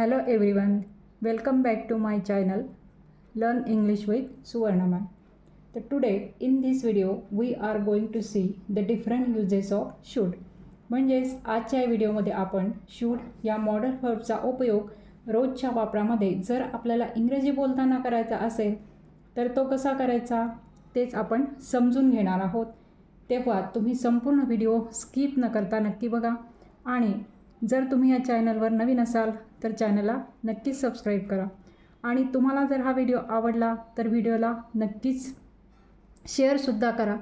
Hello everyone welcome back to my channel learn English with Suvarna ma'am तर today in this video we are going to see the different uses of should म्हणजेच आजच्या व्हिडिओमध्ये आपण should या modern हर्बचा उपयोग रोजच्या वापरामध्ये जर आपल्याला इंग्रजी बोलताना करायचा असेल तर तो कसा करायचा? तेच आपण समजून घेणार आहोत. तेव्हा तुम्ही संपूर्ण व्हिडिओ स्किप न करता नक्की बघा. आणि जर तुम्ही या चॅनलवर नवीन असाल तर चॅनलला नक्कीच सबस्क्राईब करा. आणि तुम्हाला जर हा व्हिडिओ आवडला तर व्हिडिओला नक्कीच शेअरसुद्धा करा.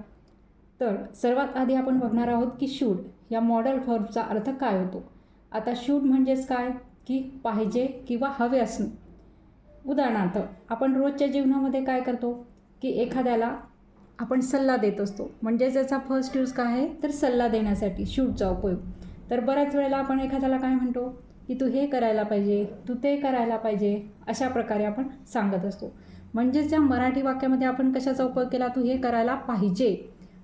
तर सर्वात आधी आपण बघणार आहोत की शूड या मॉडल फॉर्मचा अर्थ काय होतो? आता शूड म्हणजेच काय? की पाहिजे किंवा हवे असणे. उदाहरणार्थ आपण रोजच्या जीवनामध्ये काय करतो? की एखाद्याला आपण सल्ला देत असतो. म्हणजे ज्याचा फर्स्ट यूज काय आहे? तर सल्ला देण्यासाठी शूटचा उपयोग. तर बऱ्याच वेळेला आपण एखाद्याला काय म्हणतो की तू हे करायला पाहिजे तू ते करायला पाहिजे अशा प्रकारे आपण सांगत असतो. म्हणजेच या मराठी वाक्यामध्ये आपण कशाचा उपयोग केला? तू हे करायला पाहिजे.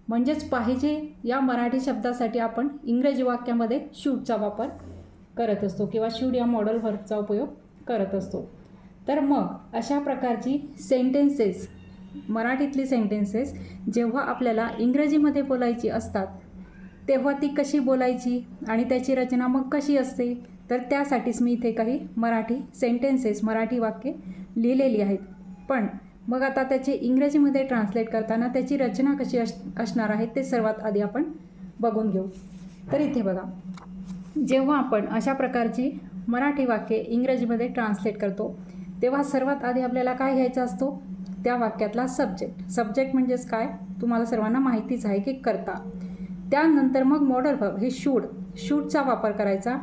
म्हणजेच पाहिजे या मराठी शब्दासाठी आपण इंग्रजी वाक्यामध्ये शूटचा वापर करत असतो किंवा शूट या मॉडल वर्कचा उपयोग करत असतो. तर मग अशा प्रकारची सेंटेन्सेस मराठीतली सेंटेन्सेस जेव्हा आपल्याला इंग्रजीमध्ये बोलायची असतात तेव्हा ती कशी बोलायची आणि त्याची रचना मग कशी असते? तर त्यासाठीच मी इथे काही मराठी सेंटेन्सेस मराठी वाक्ये लिहिलेली आहेत. पण मग आता त्याचे इंग्रजीमध्ये ट्रान्सलेट करताना त्याची रचना कशी अस असणार आहे ते सर्वात आधी आपण बघून घेऊ. तर इथे बघा. जेव्हा आपण अशा प्रकारची मराठी वाक्ये इंग्रजीमध्ये ट्रान्सलेट करतो तेव्हा सर्वात आधी आपल्याला काय घ्यायचा असतो? त्या वाक्यातला सब्जेक्ट सब्जेक्ट म्हणजेच काय? तुम्हाला सर्वांना माहितीच आहे की करता. त्यानंतर मग मॉडल व्हर्ब हे शूड शूडचा वापर करायचा.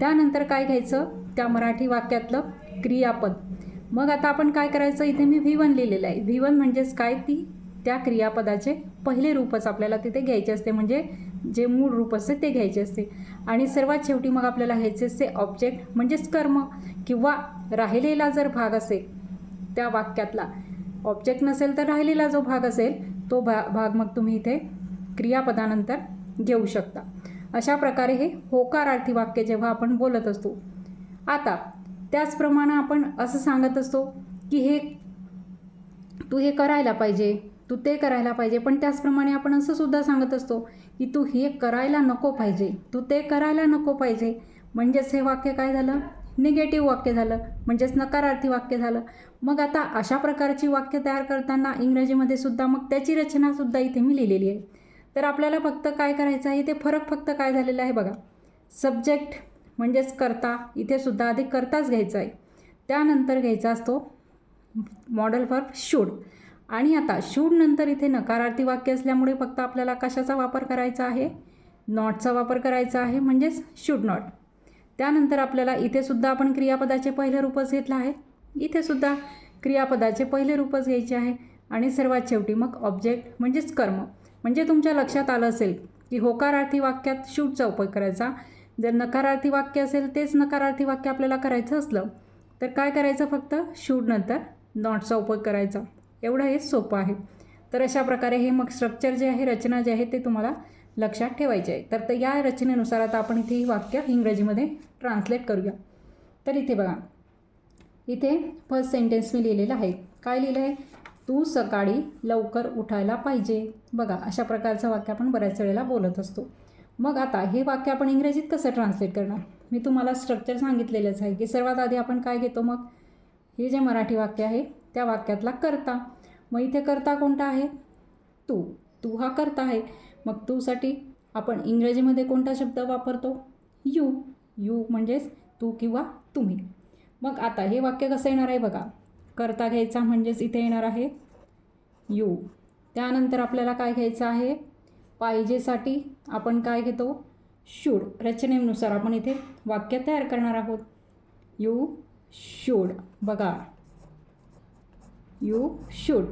त्यानंतर काय घ्यायचं? त्या मराठी वाक्यातलं क्रियापद. मग आता आपण काय करायचं? इथे मी व्ही वन लिहिलेलं आहे. व्ही वन म्हणजेच काय? ती त्या क्रियापदाचे पहिले रूपच आपल्याला तिथे घ्यायचे असते. म्हणजे जे मूळ रूप असते ते घ्यायचे असते. आणि सर्वात शेवटी मग आपल्याला घ्यायचे असते ऑब्जेक्ट म्हणजेच कर्म. किंवा राहिलेला जर भाग असेल त्या वाक्यातला. ऑब्जेक्ट नसेल तर राहिलेला जो भाग असेल तो भा भाग मग तुम्ही इथे क्रियापदानंतर घेऊ शकता. अशा प्रकारे हे होकारार्थी वाक्य जेव्हा आपण बोलत असतो. आता त्याचप्रमाणे आपण असं सांगत असतो की हे तू हे करायला पाहिजे तू ते करायला पाहिजे पण त्याचप्रमाणे आपण असं सुद्धा सांगत असतो की तू हे करायला नको पाहिजे तू ते करायला नको पाहिजे. म्हणजेच हे वाक्य काय झालं? निगेटिव्ह वाक्य झालं. म्हणजेच नकारार्थी वाक्य झालं. मग आता अशा प्रकारची वाक्य तयार करताना इंग्रजीमध्ये सुद्धा मग त्याची रचनासुद्धा इथे मी लिहिलेली आहे. तर आपल्याला फक्त काय करायचं आहे? इथे फरक फक्त काय झालेला आहे बघा. सब्जेक्ट म्हणजेच करता. इथे सुद्धा आधी करताच घ्यायचा आहे. त्यानंतर घ्यायचा असतो मॉडल फॉर शूड आणि आता शूड नंतर इथे नकारार्थी वाक्य असल्यामुळे फक्त आपल्याला कशाचा वापर करायचा आहे? नॉटचा वापर करायचा आहे म्हणजेच शूड नॉट त्यानंतर आपल्याला इथे सुद्धा आपण क्रियापदाचे पहिले रूपच घेतलं आहे. इथे सुद्धा क्रियापदाचे पहिले रूपच घ्यायचे आहे. आणि सर्वात शेवटी मग ऑब्जेक्ट म्हणजेच कर्म. म्हणजे तुमच्या लक्षात आलं असेल की होकारार्थी वाक्यात शूटचा उपयोग करायचा. जर नकारार्थी वाक्य असेल तेच नकारार्थी वाक्य आपल्याला करायचं असलं तर काय करायचं फक्त? शूड नंतर नॉटचा उपयोग करायचा. एवढं हे सोपं आहे. तर अशा प्रकारे हे मग स्ट्रक्चर जे आहे रचना जे आहे ते तुम्हाला लक्षात ठेवायचे आहे. तर तर या रचनेनुसार आता आपण इथे ही वाक्य इंग्रजीमध्ये ट्रान्सलेट करूया. तर इथे बघा. इथे फर्स्ट सेंटेन्स मी लिहिलेलं आहे. काय लिहिलं आहे तू सकाळी लवकर उठायला पाहिजे. बघा अशा प्रकारचं वाक्य आपण बऱ्याच वेळेला बोलत असतो. मग आता हे वाक्य आपण इंग्रजीत कसं ट्रान्सलेट करणार? मी तुम्हाला स्ट्रक्चर सांगितलेलंच आहे की सर्वात आधी आपण काय घेतो मग? हे जे मराठी वाक्य आहे त्या वाक्यातला करता. मग इथे करता कोणता आहे? तू. तू हा करता आहे. मग तूसाठी आपण इंग्रजीमध्ये कोणता शब्द वापरतो? यू. यू म्हणजेच तू किंवा तुम्ही. मग आता हे वाक्य कसं येणार आहे बघा. करता घ्यायचा म्हणजेच इथे येणार आहे यू. त्यानंतर आपल्याला काय घ्यायचं आहे? पाहिजेसाठी आपण काय घेतो? शूड रचनेनुसार आपण इथे वाक्य तयार करणार आहोत. यू शूड बघा. यू शूड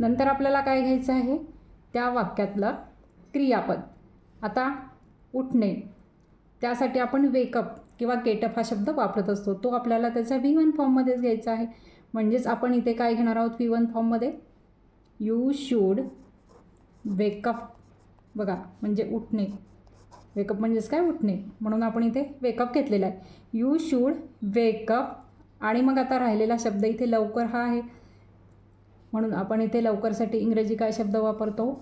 नंतर आपल्याला काय घ्यायचं आहे? त्या वाक्यातलं क्रियापद. आता उठणे. त्यासाठी आपण वेकअप किंवा गेटअप हा शब्द वापरत असतो. तो आपल्याला त्याचा व्ही वन फॉर्ममध्येच घ्यायचा आहे. म्हणजेच आपण इथे काय घेणार आहोत व्ही वन फॉर्ममध्ये यू शूड वेकअप बघा म्हणजे उठणे. वेकअप म्हणजेच काय? उठणे. म्हणून आपण इथे वेकअप घेतलेला आहे. यू शूड वेकअप आणि मग आता राहिलेला शब्द इथे लवकर हा आहे. म्हणून आपण इथे लवकरसाठी इंग्रजी काय शब्द वापरतो?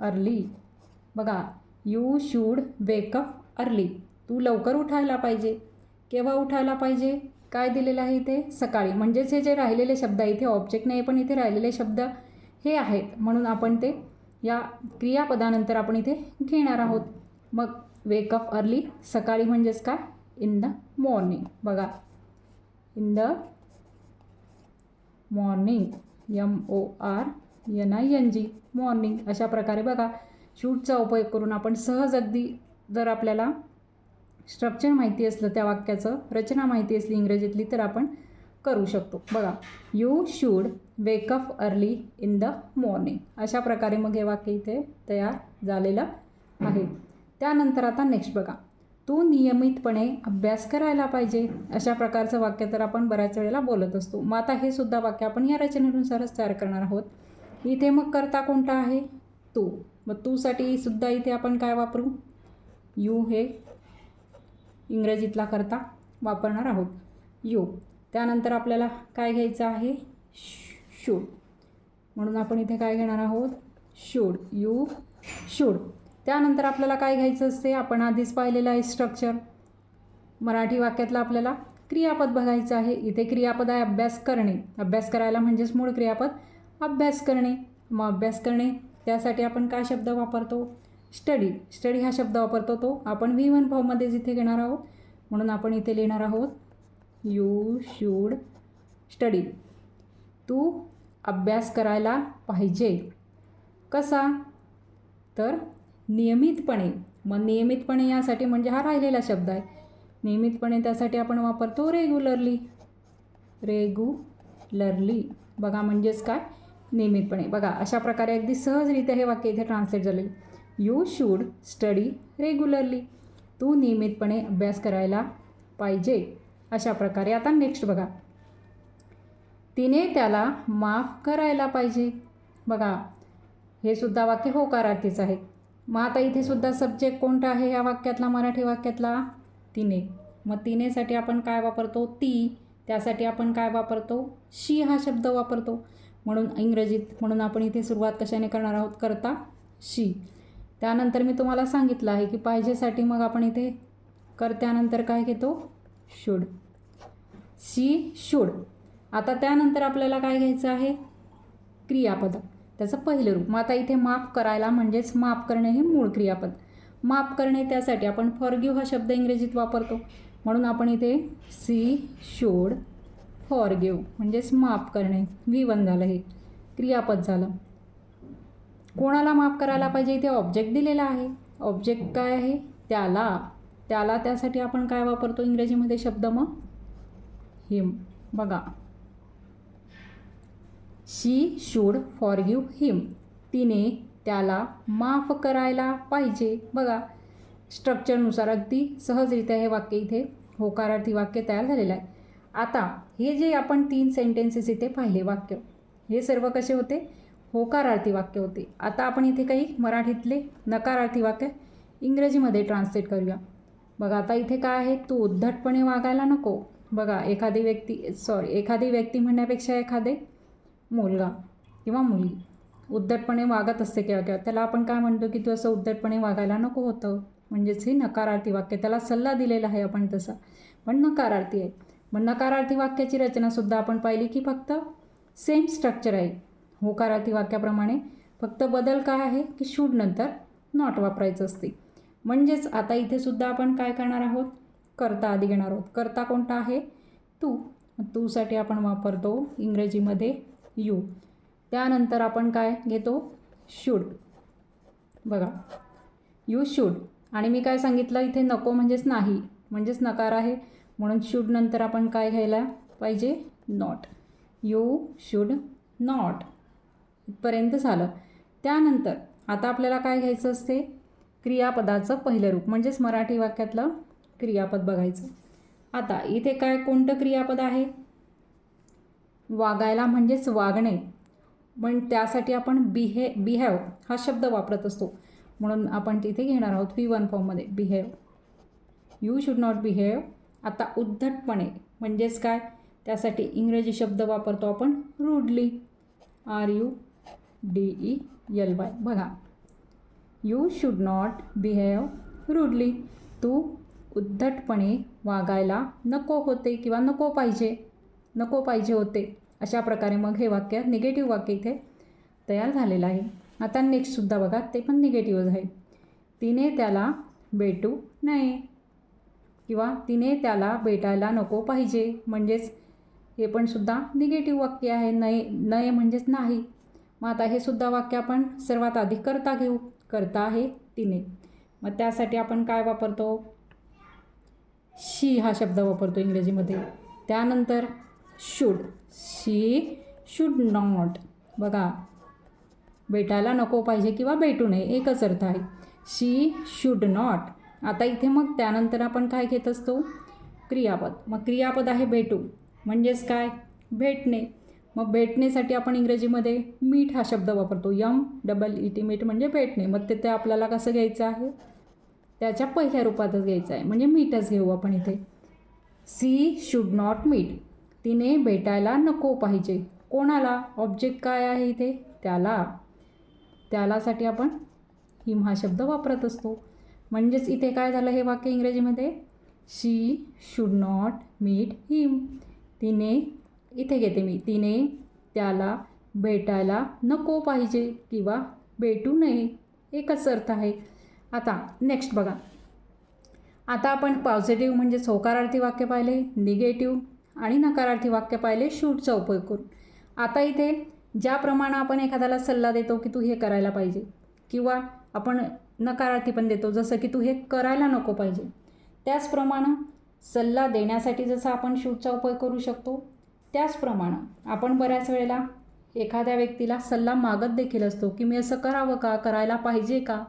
अर्ली बघा you should wake up early तू लवकर उठायला पाहिजे. केव्हा उठायला पाहिजे? काय दिलेलं आहे इथे? सकाळी. म्हणजेच हे जे राहिलेले शब्द आहे इथे ऑब्जेक्ट नाही पण इथे राहिलेले शब्द हे आहेत. म्हणून आपण ते या क्रियापदानंतर आपण इथे घेणार आहोत. मग वेकअप अर्ली सकाळी म्हणजेच काय? इन द मॉर्निंग बघा. In the morning M O R N I N G morning अशा प्रकारे बघा. शूटचा उपयोग करून आपण सहज अगदी जर आपल्याला स्ट्रक्चर माहिती असलं त्या वाक्याचं रचना माहिती असली इंग्रजीतली तर आपण करू शकतो. बघा you should wake up early in the morning अशा प्रकारे मग हे वाक्य इथे तयार झालेलं आहे. त्यानंतर आता नेक्स्ट बघा तू नियमितपणे अभ्यास करायला पाहिजे. अशा प्रकारचं वाक्य तर आपण बऱ्याच वेळेला बोलत असतो. मग आता हे सुद्धा वाक्य आपण या रचनेनुसारच तयार करणार आहोत. इथे मग करता कोणता आहे? तू. मग तूसाठी सुद्धा इथे आपण काय वापरू? यू हे इंग्रजीतला करता वापरणार आहोत. यू. त्यानंतर आपल्याला काय घ्यायचं आहे? शूड म्हणून आपण इथे काय घेणार आहोत? शूड. यू. शूड. त्यानंतर आपल्याला काय घ्यायचं असते? आपण आधीच पाहिलेलं आहे स्ट्रक्चर मराठी वाक्यातलं आपल्याला क्रियापद बघायचं आहे. इथे क्रियापद आहे अभ्यास करणे. अभ्यास करायला म्हणजेच मूळ क्रियापद अभ्यास करणे. मग अभ्यास करणे त्यासाठी आपण काय शब्द वापरतो? स्टडी. स्टडी हा शब्द वापरतो तो. आपण व्ही वन फॉर्ममध्येच इथे घेणार आहोत म्हणून आपण इथे लिहिणार आहोत यू शूड स्टडी तू अभ्यास करायला पाहिजे. कसा? तर नियमितपणे. मग नियमितपणे यासाठी म्हणजे हा राहिलेला शब्द आहे. नियमितपणे त्यासाठी आपण वापरतो रेग्युलरली रेग्युलरली बघा म्हणजेच काय? नियमितपणे. बघा अशा प्रकारे अगदी सहजरित्या हे वाक्य इथे ट्रान्सलेट झालेलं यू शूड स्टडी रेग्युलरली तू नियमितपणे अभ्यास करायला पाहिजे. अशा प्रकारे आता नेक्स्ट बघा. तिने त्याला माफ करायला पाहिजे. बघा हे सुद्धा वाक्य होकारार्थीच आहे. मग आता इथे सुद्धा सब्जेक्ट कोणता आहे या वाक्यातला मराठी वाक्यातला? तिने. मग तिनेसाठी आपण काय वापरतो? ती. त्यासाठी आपण काय वापरतो? शी हा शब्द वापरतो. म्हणून इंग्रजीत म्हणून आपण इथे सुरुवात कशाने करणार आहोत? करता शी. त्यानंतर मी तुम्हाला सांगितलं आहे की पाहिजेसाठी मग आपण इथे कर त्यानंतर काय घेतो? शूड. She should. आता त्यानंतर आपल्याला काय घ्यायचं आहे? क्रियापद. त्याचं पहिलं रूप. मग आता इथे माफ करायला म्हणजेच माफ करणे हे मूळ क्रियापद. माफ करणे त्यासाठी आपण फॉरगिव हा शब्द इंग्रजीत वापरतो. म्हणून आपण इथे सी शोड फॉरगिव म्हणजेच माफ करणे. व्ही झालं हे. क्रियापद झालं. कोणाला माफ करायला पाहिजे इथे ऑब्जेक्ट दिलेला आहे. ऑब्जेक्ट काय आहे? त्याला. त्याला त्यासाठी आपण काय वापरतो इंग्रजीमध्ये शब्द मग हिम. बघा. शी शूड फॉरगिव हिम तिने त्याला माफ करायला पाहिजे. बघा. स्ट्रक्चरनुसार अगदी सहजरित्या हे वाक्य इथे होकारार्थी वाक्य तयार झालेलं आहे. आता हे जे आपण तीन सेंटेन्सेस इथे पाहिले वाक्य हे सर्व कसे होते? होकारार्थी वाक्य होते. आता आपण इथे काही मराठीतले नकारार्थी वाक्य इंग्रजीमध्ये ट्रान्सलेट करूया. बघा आता इथे काय आहे? तू उद्धटपणे वागायला नको. बघा एखादी व्यक्ती सॉरी एखादी व्यक्ती म्हणण्यापेक्षा एखादे मुलगा किंवा मुलगी उद्धटपणे वागत असते किंवा केव्हा त्याला आपण काय म्हणतो की तू असं उद्धटपणे वागायला नको होतं? म्हणजेच हे नकारार्थी वाक्य. त्याला सल्ला दिलेला आहे आपण तसा. पण नकारार्थी आहे. मग नकारार्थी वाक्याची रचनासुद्धा आपण पाहिली की फक्त सेम स्ट्रक्चर आहे. होकारार्थी वाक्याप्रमाणे फक्त बदल काय आहे की शूड नंतर नॉट वापरायचं असते. म्हणजेच आता इथे सुद्धा आपण काय करणार आहोत? करता आधी घेणार आहोत. करता कोणता आहे? तू. तूसाठी आपण वापरतो इंग्रजीमध्ये यू त्यानंतर आपण काय घेतो? शूड बघा. यू शूड आणि मी काय सांगितलं? इथे नको म्हणजेच नाही. म्हणजेच नकार आहे. म्हणून शूड नंतर आपण काय घ्यायला पाहिजे? नॉट यू शूड नॉट इथपर्यंत झालं. त्यानंतर आता आपल्याला काय घ्यायचं असते? क्रियापदाचं पहिलं रूप म्हणजेच मराठी वाक्यातलं क्रियापद बघायचं. आता इथे काय कोणतं क्रियापद आहे? वागायला म्हणजेच वागणे. पण त्यासाठी आपण बिहे बिहेव हा शब्द वापरत असतो. म्हणून आपण तिथे घेणार आहोत व्ही वन फॉर्ममध्ये behave. You should not behave. आता उद्धटपणे म्हणजेच काय? त्यासाठी इंग्रजी शब्द वापरतो आपण rudely. R U D E L Y बघा. You should not behave rudely तू उद्धटपणे वागायला नको होते किंवा नको पाहिजे. नको पाहिजे होते. अशा प्रकारे मग हे वाक्य निगेटिव्ह वाक्य इथे तयार झालेलं आहे. आता नेक्स्टसुद्धा बघा ते पण निगेटिव्हच आहे. तिने त्याला भेटू नये किंवा तिने त्याला भेटायला नको पाहिजे. म्हणजेच हे पण सुद्धा निगेटिव्ह वाक्य आहे. नये नये म्हणजेच नाही. मग आता हे सुद्धा वाक्य आपण सर्वात आधी करता घेऊ. करता आहे तिने. मग त्यासाठी आपण काय वापरतो? शी हा शब्द वापरतो इंग्रजीमध्ये. त्यानंतर शूड शी शूड नॉट बघा. भेटायला नको पाहिजे किंवा भेटू नये एकच अर्थ आहे. शी शूड नॉट आता इथे मग त्यानंतर आपण काय घेत असतो? क्रियापद. मग क्रियापद आहे भेटू. म्हणजेच काय? भेटणे. मग भेटण्यासाठी आपण इंग्रजीमध्ये मीठ हा शब्द वापरतो. यम डबल ई टी मीठ म्हणजे भेटणे. मग ते ते आपल्याला कसं घ्यायचं आहे? त्याच्या पहिल्या रूपातच घ्यायचं आहे. म्हणजे मीठच घेऊ आपण इथे. सी शुड नॉट मीट तिने भेटायला नको पाहिजे. कोणाला? ऑब्जेक्ट काय आहे इथे? त्याला. त्यालासाठी आपण हिम हा शब्द वापरत असतो. म्हणजेच इथे काय झालं हे वाक्य इंग्रजीमध्ये? She should not meet him. तिने इथे घेते मी. तिने त्याला भेटायला नको पाहिजे किंवा भेटू नये. एकच अर्थ आहे. आता नेक्स्ट बघा. आता आपण पॉझिटिव्ह म्हणजे होकारार्थी वाक्य पाहिले निगेटिव्ह आणि नकारार्थी वाक्य पाहिले शूटचा उपयोग करून. आता इथे ज्याप्रमाणे आपण एखाद्याला सल्ला देतो की तू हे करायला पाहिजे किंवा आपण नकारार्थी पण देतो जसं की तू हे करायला नको पाहिजे. त्याचप्रमाणे सल्ला देण्यासाठी जसं आपण शूटचा उपयोग करू शकतो त्याचप्रमाणे आपण बऱ्याच वेळेला एखाद्या व्यक्तीला सल्ला मागत देखील असतो की मी असं करावं का? करायला पाहिजे का?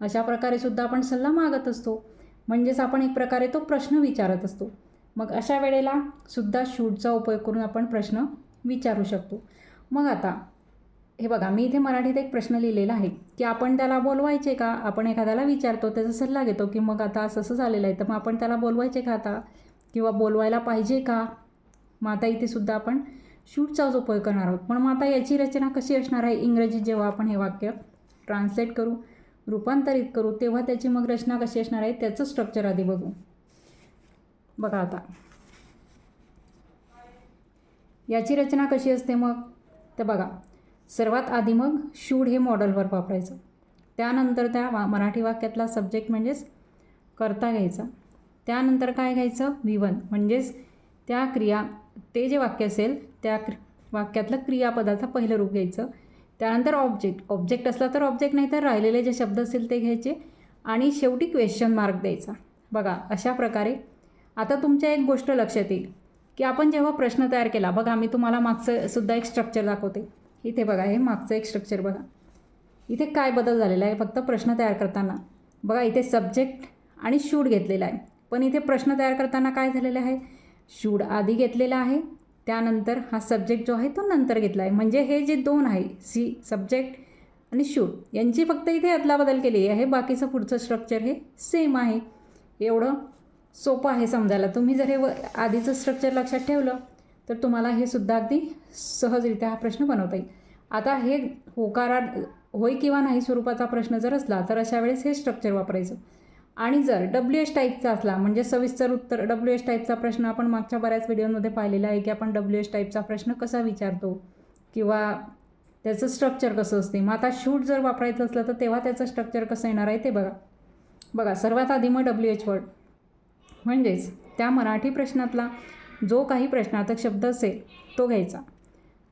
अशा प्रकारे सुद्धा आपण सल्ला मागत असतो. म्हणजेच आपण एक प्रकारे तो प्रश्न विचारत असतो. मग अशा वेळेला सुद्धा शूटचा उपयोग करून आपण प्रश्न विचारू शकतो. मग आता हे बघा मी इथे मराठीत एक प्रश्न लिहिलेला आहे की आपण त्याला बोलवायचे का? आपण एखाद्याला विचारतो त्याचा सल्ला घेतो की मग आता असं असं झालेलं आहे तर मग आपण त्याला बोलवायचे का आता? किंवा बोलवायला पाहिजे का? मग आता इथे सुद्धा आपण शूटचाच उपयोग करणार आहोत. पण मग आता याची रचना कशी असणार आहे इंग्रजीत जेव्हा आपण हे वाक्य ट्रान्सलेट करू रूपांतरित करू तेव्हा त्याची मग रचना कशी असणार आहे त्याचं स्ट्रक्चर आधी बघू. बघा आता. याची रचना कशी असते मग? तर बघा सर्वात आधी मग शूड हे मॉडलवर वापरायचं. त्यानंतर त्या वा मराठी वाक्यातला सब्जेक्ट म्हणजेच करता घ्यायचा. त्यानंतर काय घ्यायचं? विवन. म्हणजेच त्या क्रिया ते जे वाक्य असेल त्या क्र वाक्यातलं क्रियापदाचं पहिलं रूप घ्यायचं. त्यानंतर ऑब्जेक्ट ऑब्जेक्ट असला तर ऑब्जेक्ट नाही तर राहिलेले जे शब्द असतील ते घ्यायचे आणि शेवटी क्वेश्चन मार्क द्यायचा. बघा अशा प्रकारे. आता तुमच्या एक गोष्ट लक्षात येईल की आपण जेव्हा प्रश्न तयार केला बघा मी तुम्हाला मागचं सुद्धा एक स्ट्रक्चर दाखवते. इथे बघा हे मागचं एक स्ट्रक्चर बघा. इथे काय बदल झालेला आहे फक्त प्रश्न तयार करताना. बघा इथे सब्जेक्ट आणि शूट घेतलेला आहे. पण इथे प्रश्न तयार करताना काय झालेलं आहे? शूड आधी घेतलेला आहे. त्यानंतर हा सब्जेक्ट जो आहे तो नंतर घेतला आहे. म्हणजे हे जे दोन आहे सी सब्जेक्ट आणि शूड यांची फक्त इथे अदलाबदल केली आहे. बाकीचं पुढचं स्ट्रक्चर हे सेम आहे. एवढं सोपं आहे समजायला. तुम्ही जर हे व आधीचं स्ट्रक्चर लक्षात ठेवलं तर तुम्हाला हे सुद्धा अगदी सहजरित्या हा प्रश्न बनवता येईल. आता हे होकारा होय किंवा नाही स्वरूपाचा प्रश्न जर असला तर अशा वेळेस हे स्ट्रक्चर वापरायचं. आणि जर डब्ल्यू एच टाईपचा असला म्हणजे सविस्तर उत्तर डब्ल्यू एच टाईपचा प्रश्न आपण मागच्या बऱ्याच व्हिडिओमध्ये पाहिलेला आहे की आपण डब्ल्यू एच टाईपचा प्रश्न कसा विचारतो? किंवा त्याचं स्ट्रक्चर कसं असते? मग आता शूट जर वापरायचं असलं तर तेव्हा त्याचं स्ट्रक्चर कसं येणार आहे ते बघा. बघा सर्वात आधी मग डब्ल्यू एच वर्ड म्हणजेच त्या मराठी प्रश्नातला जो काही प्रश्नार्थक शब्द असेल तो घ्यायचा.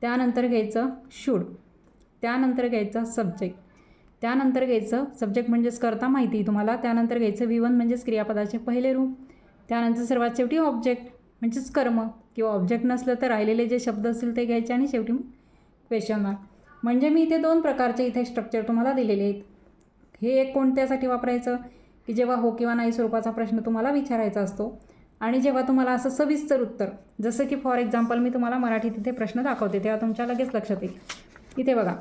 त्यानंतर घ्यायचं शूड त्यानंतर घ्यायचा सब्जेक्ट त्यानंतर घ्यायचं सब्जेक्ट म्हणजेच करता माहिती. तुम्हाला त्यानंतर घ्यायचं विवन म्हणजेच क्रियापदाचे पहिले रूप. त्यानंतर सर्वात शेवटी ऑब्जेक्ट म्हणजेच कर्म. किंवा ऑब्जेक्ट नसलं तर राहिलेले जे शब्द असतील ते घ्यायचे आणि शेवटी क्वेश्चन मार्क म्हणजे मी इथे दोन प्रकारचे इथे स्ट्रक्चर तुम्हाला दिलेले आहेत. हे एक कोणत्यासाठी वापरायचं? की जेव्हा हो किंवा नाही स्वरूपाचा प्रश्न तुम्हाला विचारायचा असतो. आणि जेव्हा तुम्हाला असं सविस्तर उत्तर जसं की फॉर एक्झाम्पल मी तुम्हाला मराठीत इथे प्रश्न दाखवते तेव्हा तुमच्या लगेच लक्षात येईल. इथे बघा.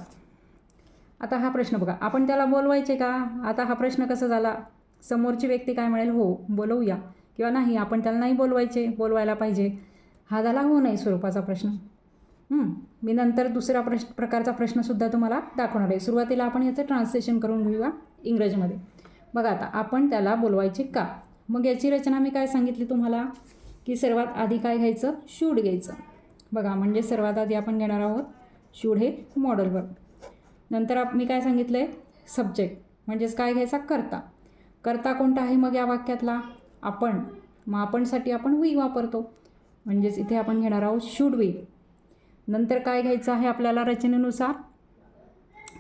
आता हा प्रश्न बघा. आपण त्याला बोलवायचे का? आता हा प्रश्न कसा झाला? समोरची व्यक्ती काय म्हणेल? हो बोलवूया. किंवा नाही आपण त्याला नाही बोलवायचे. बोलवायला पाहिजे. हा झाला हो नाही स्वरूपाचा प्रश्न? मी नंतर दुसरा प्रश्न प्रकारचा प्रश्नसुद्धा तुम्हाला दाखवणार आहे. सुरुवातीला आपण याचं ट्रान्सलेशन करून घेऊया इंग्रजीमध्ये. बघा आता आपण त्याला बोलवायचे का? मग याची रचना मी काय सांगितली तुम्हाला? की सर्वात आधी काय घ्यायचं? शूड घ्यायचं. बघा म्हणजे सर्वात आधी आपण घेणार आहोत शूड हे मॉडल वर्क नंतर आप मी काय सांगितलं आहे सब्जेक्ट म्हणजेच काय घ्यायचा? करता. करता कोणता आहे मग या वाक्यातला? आपण. मग आपणसाठी आपण वी वापरतो. म्हणजेच इथे आपण घेणार आहोत शूड वी नंतर काय घ्यायचं आहे आपल्याला रचनेनुसार?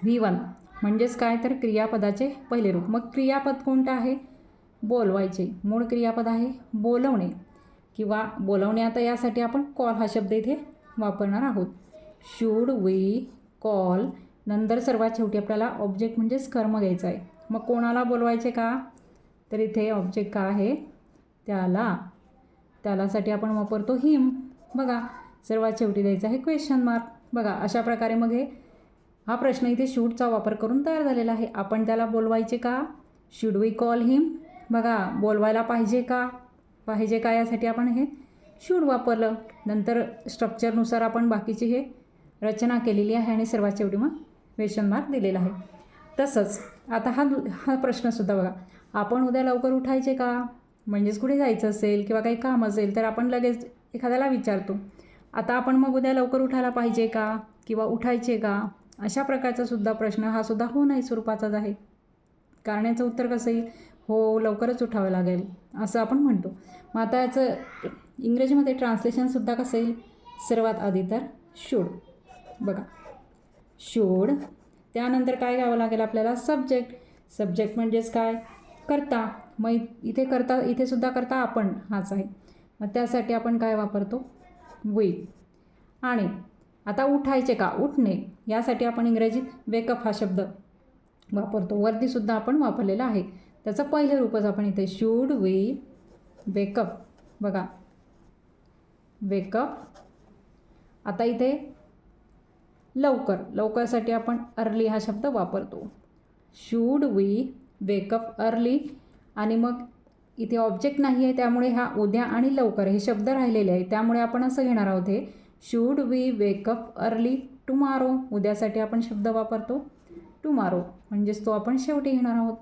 व्ही वन म्हणजेच काय? तर क्रियापदाचे पहिले रूप. मग क्रियापद कोणतं आहे? बोलवायचे. मूळ क्रियापद आहे बोलवणे. किंवा बोलवणे आता यासाठी आपण कॉल हा शब्द इथे वापरणार आहोत. शूड वी कॉल नंतर सर्वात शेवटी आपल्याला ऑब्जेक्ट म्हणजेच कर्म घ्यायचं आहे. मग कोणाला बोलवायचे का? तर इथे ऑब्जेक्ट का आहे? त्याला. त्यालासाठी आपण वापरतो हिम बघा सर्वात शेवटी द्यायचं आहे क्वेश्चन मार्क बघा अशा प्रकारे मग हे हा प्रश्न इथे शूटचा वापर करून तयार झालेला आहे. आपण त्याला बोलवायचे का? शुड वी कॉल हिम बघा बोलवायला पाहिजे का? पाहिजे का यासाठी आपण हे शूड वापरलं. नंतर स्ट्रक्चरनुसार आपण बाकीची हे रचना केलेली आहे आणि सर्वात शेवटी मग क्वेश्चन मार्क दिलेला आहे. तसंच आता हा दु- हा प्रश्नसुद्धा बघा. आपण उद्या लवकर उठायचे का? म्हणजेच कुठे जायचं असेल किंवा काही काम असेल तर आपण लगेच एखाद्याला विचारतो. आता आपण मग उद्या लवकर उठायला पाहिजे का? किंवा उठायचे का? अशा प्रकारचा सुद्धा प्रश्न हा सुद्धा हो नाही स्वरूपाचाच आहे. कारण याचं उत्तर कसं येईल? हो लवकरच उठावं लागेल असं आपण म्हणतो. मग आता याचं इंग्रजीमध्ये ट्रान्सलेशनसुद्धा कसं येईल? सर्वात आधी तर शूड बघा. शूड. त्यानंतर काय घ्यावं लागेल आपल्याला? सब्जेक्ट सब्जेक्ट म्हणजेच काय? करता. मग इथे करता इथे सुद्धा करता आपण हाच आहे. मग त्यासाठी आपण काय वापरतो? वी आणि आता उठायचे का? उठणे. यासाठी आपण इंग्रजीत वेकअप हा शब्द वापरतो. वरतीसुद्धा आपण वापरलेला आहे. त्याचं पहिलं रूपच आपण इथे शूड वी वेकअप बघा. वेकअप आता इथे लवकर. लवकरसाठी आपण अर्ली हा शब्द वापरतो. शूड वी वेकअप अर्ली आणि मग इथे ऑब्जेक्ट नाही आहे त्यामुळे हा उद्या आणि लवकर हे शब्द राहिलेले आहे त्यामुळे आपण असं घेणार आहोत हे. Should we wake up early tomorrow उद्यासाठी आपण शब्द वापरतो टुमारो म्हणजेच तो आपण शेवटी घेणार आहोत.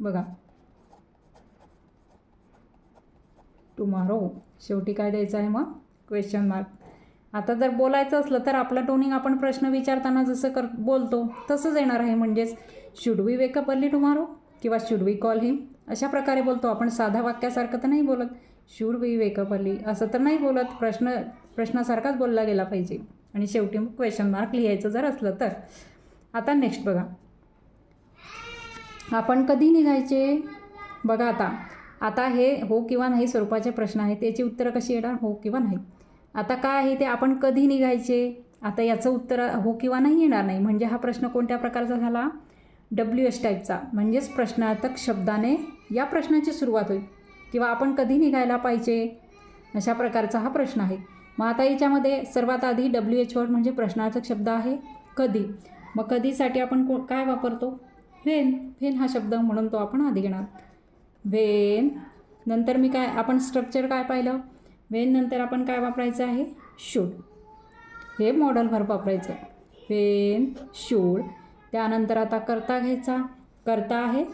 बघा. टुमारो शेवटी काय द्यायचं आहे मग? क्वेश्चन मार्क आता जर बोलायचं असलं तर आपलं टोनिंग आपण प्रश्न विचारताना जसं कर बोलतो तसंच येणार आहे. म्हणजेच should we wake up early tomorrow किंवा शुड वी कॉल हिम अशा प्रकारे बोलतो. आपण साध्या वाक्यासारखं तर नाही बोलत. शूड वी वेकअप अर्ली असं तर नाही बोलत. प्रश्न प्रश्नासारखाच बोलला गेला पाहिजे. आणि शेवटी मग क्वेश्चन मार्क लिहायचं जर असलं तर. आता नेक्स्ट बघा. आपण कधी निघायचे? बघा आता. आता हे हो किंवा नाही स्वरूपाचे प्रश्न आहेत. त्याची उत्तरं कशी येणार? हो किंवा नाही. आता काय आहे ते आपण कधी निघायचे? आता याचं उत्तर हो किंवा नाही येणार नाही. म्हणजे हा प्रश्न कोणत्या प्रकारचा झाला? डब्ल्यू एस टाईपचा म्हणजेच प्रश्नार्थक शब्दाने या प्रश्नाची सुरुवात होईल. किंवा आपण कधी निघायला पाहिजे? अशा प्रकारचा हा प्रश्न आहे. मग आता याच्यामध्ये सर्वात आधी डब्ल्यू एच वर्ड म्हणजे प्रश्नार्थक शब्द आहे. कधी? मग कधीसाठी आपण को काय वापरतो? व्हेन व्हेन हा शब्द म्हणून तो आपण आधी घेणार. व्हेन नंतर मी काय आपण स्ट्रक्चर काय पाहिलं? वेन नंतर आपण काय वापरायचं आहे? शूड हे मॉडल व्हर्ब वापरायचं वेन शूड त्यानंतर आता करता घ्यायचा. करता आहे.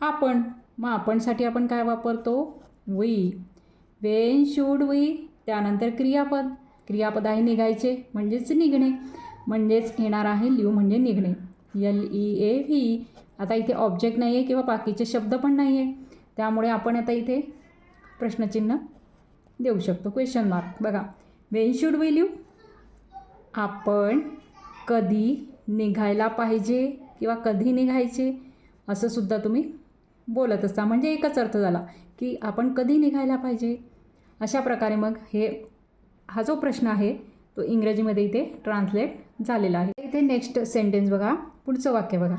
आपण. मग आपणसाठी आपण काय वापरतो? वी वेन शूड वी त्यानंतर क्रियापद. क्रियापद आहे निघायचे म्हणजेच निघणे. म्हणजेच येणार आहे लिव म्हणजे निघणे. एल ई ए व्ही आता इथे ऑब्जेक्ट नाही आहे किंवा बाकीचे शब्द पण नाही आहे त्यामुळे आपण आता इथे प्रश्नचिन्ह देऊ शकतो? क्वेश्चन मार्क बघा. वेन शूड वी लिव आपण कधी निघायला पाहिजे किंवा कधी निघायचे? असं सुद्धा तुम्ही बोलत असता. म्हणजे एकच अर्थ झाला की आपण कधी निघायला पाहिजे? अशा प्रकारे मग हे हा जो प्रश्न आहे तो इंग्रजीमध्ये इथे ट्रान्सलेट झालेला आहे. इथे नेक्स्ट सेंटेन्स बघा. पुढचं वाक्य बघा.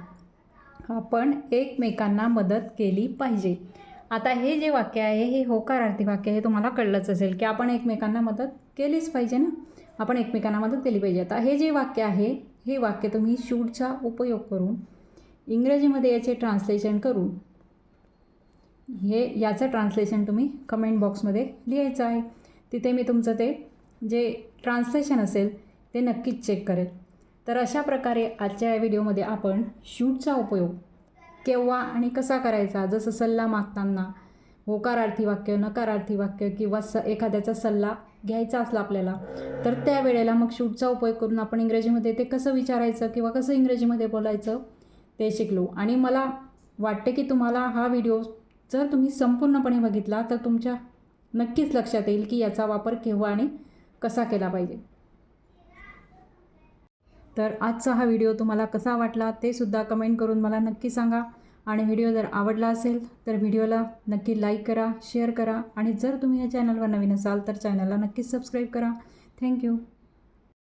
आपण एकमेकांना मदत केली पाहिजे. आता हे जे वाक्य आहे हे होकारार्थी वाक्य हे तुम्हाला कळलंच असेल की आपण एकमेकांना मदत केलीच पाहिजे ना? आपण एकमेकांना मदत केली पाहिजे. आता हे जे वाक्य आहे हे वाक्य तुम्ही शूडचा उपयोग करून इंग्रजीमध्ये याचे ट्रान्सलेशन करून हे याचं ट्रान्सलेशन तुम्ही कमेंट बॉक्समध्ये लिहायचं आहे. तिथे मी तुमचं ते जे ट्रान्सलेशन असेल ते नक्कीच चेक करेल. तर अशा प्रकारे आजच्या या व्हिडिओमध्ये आपण शूटचा उपयोग केव्हा आणि कसा करायचा? जसं सल्ला मागताना होकारार्थी वाक्य नकारार्थी वाक्य किंवा स एखाद्याचा सल्ला घ्यायचा असला आपल्याला तर त्या वेळेला मग शूटचा उपयोग करून आपण इंग्रजीमध्ये ते कसं विचारायचं किंवा कसं इंग्रजीमध्ये बोलायचं ते शिकलो. आणि मला वाटते की तुम्हाला हा व्हिडिओ जर तुम्ही संपूर्णपणे बघितला तर तुमच्या नक्कीच लक्षात येईल की याचा वापर केव्हा आणि कसा केला पाहिजे. तर आजचा हा व्हिडिओ तुम्हाला कसा वाटला ते सुद्धा कमेंट करून मला नक्की सांगा. आणि व्हिडिओ जर आवडला असेल तर व्हिडिओला नक्की लाईक करा शेअर करा. आणि जर तुम्ही या चॅनलवर नवीन असाल तर चॅनलला नक्कीच सबस्क्राईब करा. थँक्यू